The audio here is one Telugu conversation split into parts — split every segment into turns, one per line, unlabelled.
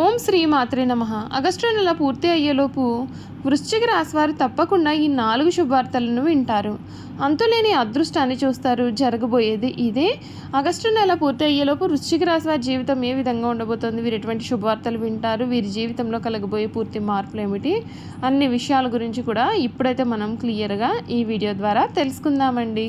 ఓం శ్రీ మాత్రే నమ. ఆగస్టు నెల పూర్తి అయ్యేలోపు వృశ్చిక రాశివారు తప్పకుండా ఈ నాలుగు శుభవార్తలను వింటారు. అంతులేని అదృష్టాన్ని చూస్తారు. జరగబోయేది ఇదే. ఆగస్టు నెల పూర్తి అయ్యేలోపు వృశ్చిక రాశివారి జీవితం ఏ విధంగా ఉండబోతోంది? వీరు ఎటువంటి శుభవార్తలు వింటారు? వీరి జీవితంలో కలగబోయే పూర్తి మార్పులు ఏమిటి? అన్ని విషయాల గురించి కూడా ఇప్పుడైతే మనం క్లియర్గా ఈ వీడియో ద్వారా తెలుసుకుందామండి.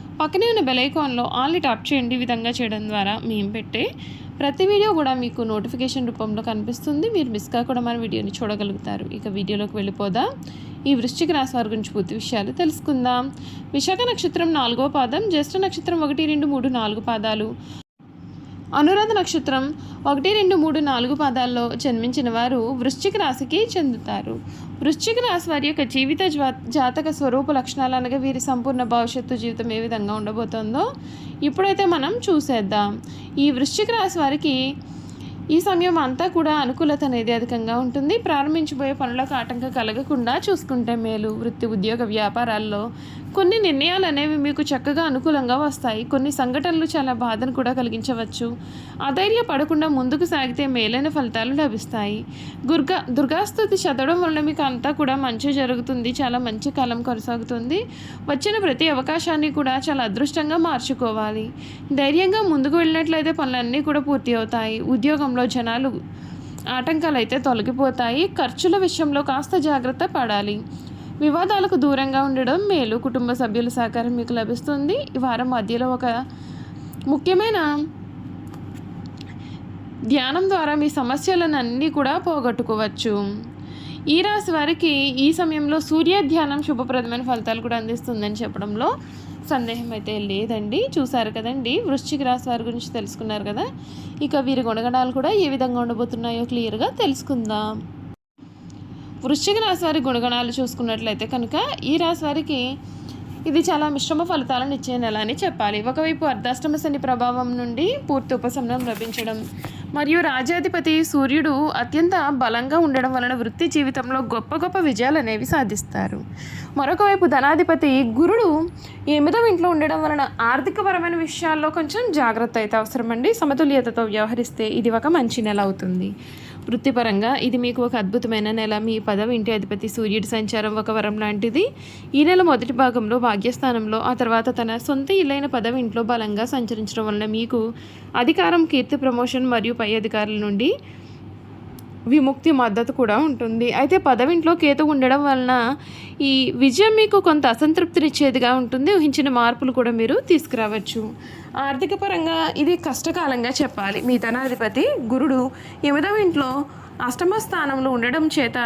పక్కనే ఉన్న బెల్ ఐకాన్లో ఆల్ని టాప్ చేయండి ఈ విధంగా చేయడం ద్వారా మేము పెట్టే ప్రతి వీడియో కూడా మీకు నోటిఫికేషన్ రూపంలో కనిపిస్తుంది. మీరు మిస్ కాకుండా మన వీడియోని చూడగలుగుతారు. ఇక వీడియోలోకి వెళ్ళిపోదా. ఈ వృశ్చిక రాశి వారి గురించి పూర్తి విషయాలు తెలుసుకుందాం. విశాఖ నక్షత్రం నాలుగో పాదం జ్యేష్ఠ నక్షత్రం ఒకటి రెండు మూడు నాలుగు పాదాలు. అనురాధ నక్షత్రం ఒకటి రెండు మూడు నాలుగు పాదాల్లో జన్మించిన వారు వృశ్చిక రాశికి చెందుతారు. వృశ్చిక రాశి వారి యొక్క జీవిత జాతక స్వరూప లక్షణాలు అనగా వీరి సంపూర్ణ భవిష్యత్తు జీవితం ఏ విధంగా ఉండబోతోందో ఇప్పుడైతే మనం చూసేద్దాం. ఈ వృశ్చిక రాశి వారికి ఈ సమయం అంతా కూడా అనుకూలత అనేది అధికంగా ఉంటుంది. ప్రారంభించబోయే పనులకు ఆటంకం కలగకుండా చూసుకుంటే మేలు. వృత్తి ఉద్యోగ వ్యాపారాల్లో కొన్ని నిర్ణయాలు అనేవి మీకు చక్కగా అనుకూలంగా వస్తాయి. కొన్ని సంఘటనలు చాలా బాధను కూడా కలిగించవచ్చు. అధైర్య పడకుండా ముందుకు సాగితే మేలైన ఫలితాలు లభిస్తాయి. దుర్గా దుర్గాస్తుతి చదవడం వల్ల మీకు అంతా కూడా మంచి జరుగుతుంది. చాలా మంచి కాలం కొనసాగుతుంది. వచ్చిన ప్రతి అవకాశాన్ని కూడా చాలా అదృష్టంగా మార్చుకోవాలి. ధైర్యంగా ముందుకు వెళ్ళినట్లయితే పనులన్నీ కూడా పూర్తి అవుతాయి. ఉద్యోగంలో జనాలు ఆటంకాలు అయితే తొలగిపోతాయి. ఖర్చుల విషయంలో కాస్త జాగ్రత్త పడాలి. వివాదాలకు దూరంగా ఉండడం మేలు. కుటుంబ సభ్యుల సహకారం మీకు లభిస్తుంది. ఈ వారం మధ్యలో ఒక ముఖ్యమైన ధ్యానం ద్వారా మీ సమస్యలను అన్నీ కూడా పోగొట్టుకోవచ్చు. ఈ రాశి వారికి ఈ సమయంలో సూర్యధ్యానం శుభప్రదమైన ఫలితాలు కూడా అందిస్తుందని చెప్పడంలో సందేహం అయితే లేదండి. చూసారు కదండి? వృశ్చిక రాశి వారి గురించి తెలుసుకున్నారు కదా? ఇక వీరి గుణగణాలు కూడా ఏ విధంగా ఉండబోతున్నాయో క్లియర్గా తెలుసుకుందాం. వృశ్చిక రాశి వారి గుణగణాలు చూసుకున్నట్లయితే కనుక ఈ రాశి వారికి ఇది చాలా మిశ్రమ ఫలితాలను ఇచ్చే నెల అని చెప్పాలి. ఒకవైపు అర్ధాష్టమ శని ప్రభావం నుండి పూర్తి ఉపశమనం లభించడం మరియు రాజాధిపతి సూర్యుడు అత్యంత బలంగా ఉండడం వలన వృత్తి జీవితంలో గొప్ప గొప్ప విజయాలు అనేవి సాధిస్తారు. మరొక వైపు ధనాధిపతి గురుడు ఎనిమిదవ ఇంట్లో ఉండడం వలన ఆర్థికపరమైన విషయాల్లో కొంచెం జాగ్రత్త అయితే అవసరమండి. సమతుల్యతతో వ్యవహరిస్తే ఇది ఒక మంచి నెల అవుతుంది. వృత్తిపరంగా ఇది మీకు ఒక అద్భుతమైన నెల. మీ పదవి ఇంటి అధిపతి సూర్యుడి సంచారం ఒక వరం లాంటిది. ఈ నెల మొదటి భాగంలో భాగ్యస్థానంలో ఆ తర్వాత తన సొంత ఇల్లైన పదవి ఇంట్లో బలంగా సంచరించడం వలన మీకు అధికారం కీర్తి ప్రమోషన్ మరియు పై అధికారుల నుండి విముక్తి మద్దతు కూడా ఉంటుంది. అయితే పదవింట్లో కేతు ఉండడం వలన ఈ విజయం మీకు కొంత అసంతృప్తినిచ్చేదిగా ఉంటుంది. ఊహించిన మార్పులు కూడా మీరు తీసుకురావచ్చు. ఆర్థిక పరంగా ఇది కష్టకాలంగా చెప్పాలి. మీ ధనాధిపతి గురుడు ఎనిమిదవ ఇంట్లో అష్టమ స్థానంలో ఉండడం చేత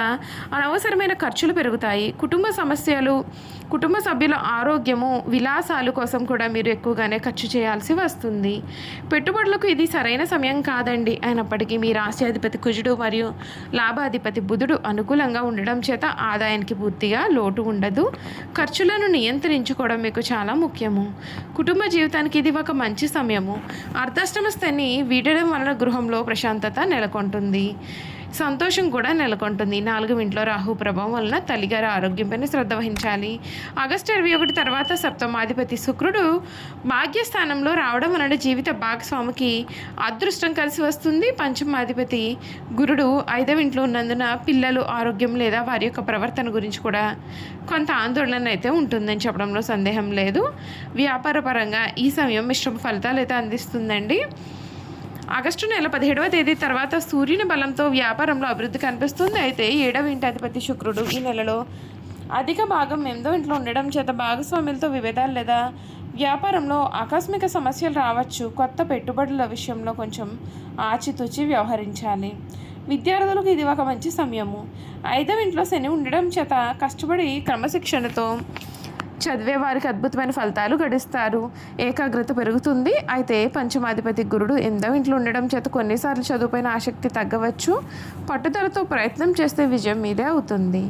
అనవసరమైన ఖర్చులు పెరుగుతాయి. కుటుంబ సమస్యలు కుటుంబ సభ్యుల ఆరోగ్యము విలాసాలు కోసం కూడా మీరు ఎక్కువగానే ఖర్చు చేయాల్సి వస్తుంది. పెట్టుబడులకు ఇది సరైన సమయం కాదండి. అయినప్పటికీ మీ రాశ్యాధిపతి కుజుడు మరియు లాభాధిపతి బుధుడు అనుకూలంగా ఉండడం చేత ఆదాయానికి పూర్తిగా లోటు ఉండదు. ఖర్చులను నియంత్రించుకోవడం మీకు చాలా ముఖ్యము. కుటుంబ జీవితానికి ఇది ఒక మంచి సమయము. అర్ధాష్టమ స్థని వీడడం వలన గృహంలో ప్రశాంతత నెలకొంటుంది. సంతోషం కూడా నెలకొంటుంది. నాలుగు ఇంట్లో రాహు ప్రభావం వలన తల్లిగారి ఆరోగ్యంపైన శ్రద్ధ వహించాలి. ఆగస్టు ఇరవై ఒకటి తర్వాత సప్తమాధిపతి శుక్రుడు భాగ్యస్థానంలో రావడం వలన జీవిత భాగస్వామికి అదృష్టం కలిసి వస్తుంది. పంచమాధిపతి గురుడు ఐదవ ఇంట్లో ఉన్నందున పిల్లలు ఆరోగ్యం లేదా వారి యొక్క ప్రవర్తన గురించి కూడా కొంత ఆందోళన అయితే ఉంటుందని చెప్పడంలో సందేహం లేదు. వ్యాపార పరంగా ఈ సమయం మిశ్రమ ఫలితాలు అయితే అందిస్తుందండి. ఆగస్టు నెల పదిహేడవ తేదీ తర్వాత సూర్యుని బలంతో వ్యాపారంలో అభివృద్ధి కనిపిస్తుంది. అయితే ఏడవ ఇంటి అధిపతి శుక్రుడు ఈ నెలలో అధిక భాగం ఎనిమిదో ఇంట్లో ఉండడం చేత భాగస్వాములతో విభేదాలు లేదా వ్యాపారంలో ఆకస్మిక సమస్యలు రావచ్చు. కొత్త పెట్టుబడుల విషయంలో కొంచెం ఆచితూచి వ్యవహరించాలి. విద్యార్థులకు ఇది ఒక మంచి సమయము. ఐదవ ఇంట్లో శని ఉండడం చేత కష్టపడి క్రమశిక్షణతో చదివే వారికి అద్భుతమైన ఫలితాలు గడిస్తారు. ఏకాగ్రత పెరుగుతుంది. అయితే పంచమాధిపతి గురుడు ఎందో ఇంట్లో ఉండడం చేత కొన్నిసార్లు చదువుపైన ఆసక్తి తగ్గవచ్చు. పట్టుదలతో ప్రయత్నం చేస్తే విజయం మీదే అవుతుంది.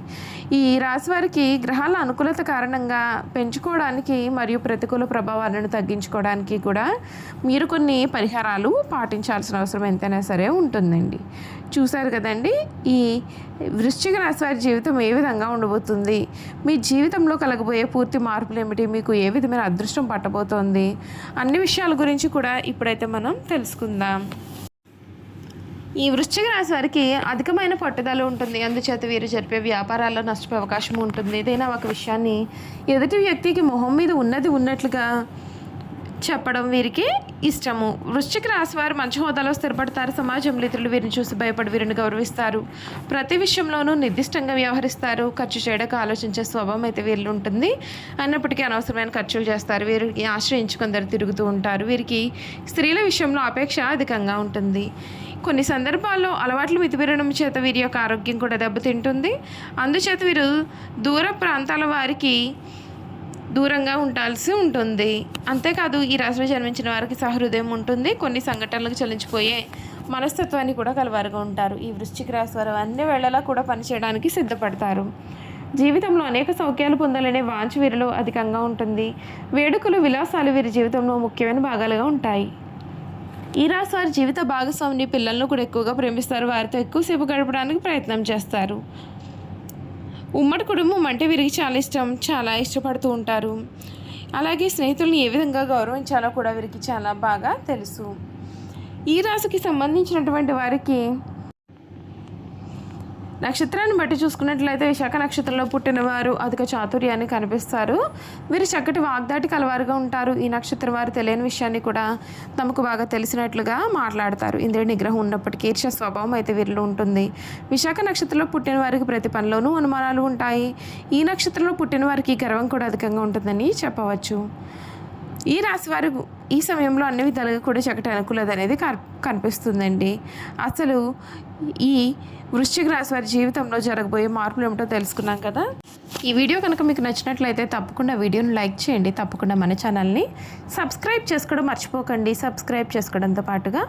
ఈ రాశి వారికి గ్రహాల అనుకూలత కారణంగా పెంచుకోవడానికి మరియు ప్రతికూల ప్రభావాలను తగ్గించుకోవడానికి కూడా మీరు కొన్ని పరిహారాలు పాటించాల్సిన అవసరం ఎంతైనా సరే ఉంటుందండి. చూశారు కదండి ఈ వృశ్చిక రాశి వారి జీవితం ఏ విధంగా ఉండబోతుంది? మీ జీవితంలో కలగబోయే పూర్తి మార్పులు ఏమిటి? మీకు ఏ విధమైన అదృష్టం పట్టబోతోంది? అన్ని విషయాల గురించి కూడా ఇప్పుడైతే మనం తెలుసుకుందాం. ఈ వృశ్చిక రాశి వారికి అధికమైన పట్టుదల ఉంటుంది. అందుచేత వీరు జరిపే వ్యాపారాల్లో నష్టపోయే అవకాశం ఉంటుంది. ఏదైనా ఒక విషయాన్ని ఎదుటి వ్యక్తికి మొహం మీద ఉన్నది ఉన్నట్లుగా చెప్పడం వీరికి ఇష్టము. వృశ్చిక రాశి వారు మంచి హోదాలో స్థిరపడతారు. సమాజంలో ఇతరులు వీరిని చూసి భయపడి వీరిని గౌరవిస్తారు. ప్రతి విషయంలోనూ నిర్దిష్టంగా వ్యవహరిస్తారు. ఖర్చు చేయడానికి ఆలోచించే స్వభావం అయితే వీరిలో ఉంటుంది. అయినప్పటికీ అనవసరమైన ఖర్చులు చేస్తారు. వీరికి ఆశ్రయించుకుందరు తిరుగుతూ ఉంటారు. వీరికి స్త్రీల విషయంలో అపేక్ష అధికంగా ఉంటుంది. కొన్ని సందర్భాల్లో అలవాట్లు మితిమీరడం చేత వీరి యొక్క ఆరోగ్యం కూడా దెబ్బతింటుంది. అందుచేత వీరు దూర ప్రాంతాల వారికి దూరంగా ఉండాల్సి ఉంటుంది. అంతేకాదు ఈ రాశిలో జన్మించిన వారికి సహృదయం ఉంటుంది. కొన్ని సంఘటనలకు చలించిపోయే మనస్తత్వాన్ని కూడా కలవారుగా ఉంటారు. ఈ వృశ్చిక రాశి వారు అన్ని వేళలా కూడా పనిచేయడానికి సిద్ధపడతారు. జీవితంలో అనేక సౌఖ్యాలు పొందాలనే వాంఛ వీరిలో అధికంగా ఉంటుంది. వేడుకలు విలాసాలు వీరి జీవితంలో ముఖ్యమైన భాగాలుగా ఉంటాయి. ఈ రాశి వారి జీవిత భాగస్వామిని పిల్లలను కూడా ఎక్కువగా ప్రేమిస్తారు. వారితో ఎక్కువసేపు గడపడానికి ప్రయత్నం చేస్తారు. ఉమ్మడి కుటుంబం అంటే వీరికి చాలా ఇష్టం చాలా ఇష్టపడుతూ ఉంటారు. అలాగే స్నేహితుల్ని ఏ విధంగా గౌరవించాలో కూడా వీరికి చాలా బాగా తెలుసు. ఈ రాశికి సంబంధించినటువంటి వారికి నక్షత్రాన్ని బట్టి చూసుకున్నట్లయితే విశాఖ నక్షత్రంలో పుట్టినవారు అధిక చాతుర్యాన్ని కనిపిస్తారు. వీరు చక్కటి వాగ్దాటి కలవారుగా ఉంటారు. ఈ నక్షత్రం వారు తెలియని విషయాన్ని కూడా తమకు బాగా తెలిసినట్లుగా మాట్లాడతారు. ఇంద్రియ నిగ్రహం ఉన్నప్పటికీ ఈర్ష స్వభావం అయితే వీరిలో ఉంటుంది. విశాఖ నక్షత్రంలో పుట్టిన వారికి ప్రతి పనిలోనూ అనుమానాలు ఉంటాయి. ఈ నక్షత్రంలో పుట్టిన వారికి గర్వం కూడా అధికంగా ఉంటుందని చెప్పవచ్చు. ఈ రాశి వారు ఈ సమయంలో అన్ని విధాలుగా కూడా చక్కటి అనుకూలత అనేది కనిపిస్తుందండి. అసలు ఈ వృశ్చిక రాశి వారి జీవితంలో జరగబోయే మార్పులు ఏమిటో తెలుసుకున్నాం కదా? ఈ వీడియో కనుక మీకు నచ్చినట్లయితే తప్పకుండా వీడియోను లైక్ చేయండి. తప్పకుండా మన ఛానల్ని సబ్స్క్రైబ్ చేసుకోవడం మర్చిపోకండి. సబ్స్క్రైబ్ చేసుకోవడంతో పాటుగా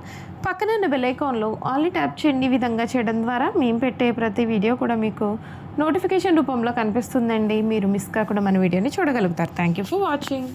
పక్కన ఉన్న బెలైకాన్లో ఆన్లీ ట్యాప్ చేయండి. విధంగా చేయడం ద్వారా మేము పెట్టే ప్రతి వీడియో కూడా మీకు నోటిఫికేషన్ రూపంలో కనిపిస్తుందండి. మీరు మిస్ కాకుండా మన వీడియోని చూడగలుగుతారు. Thank you for watching.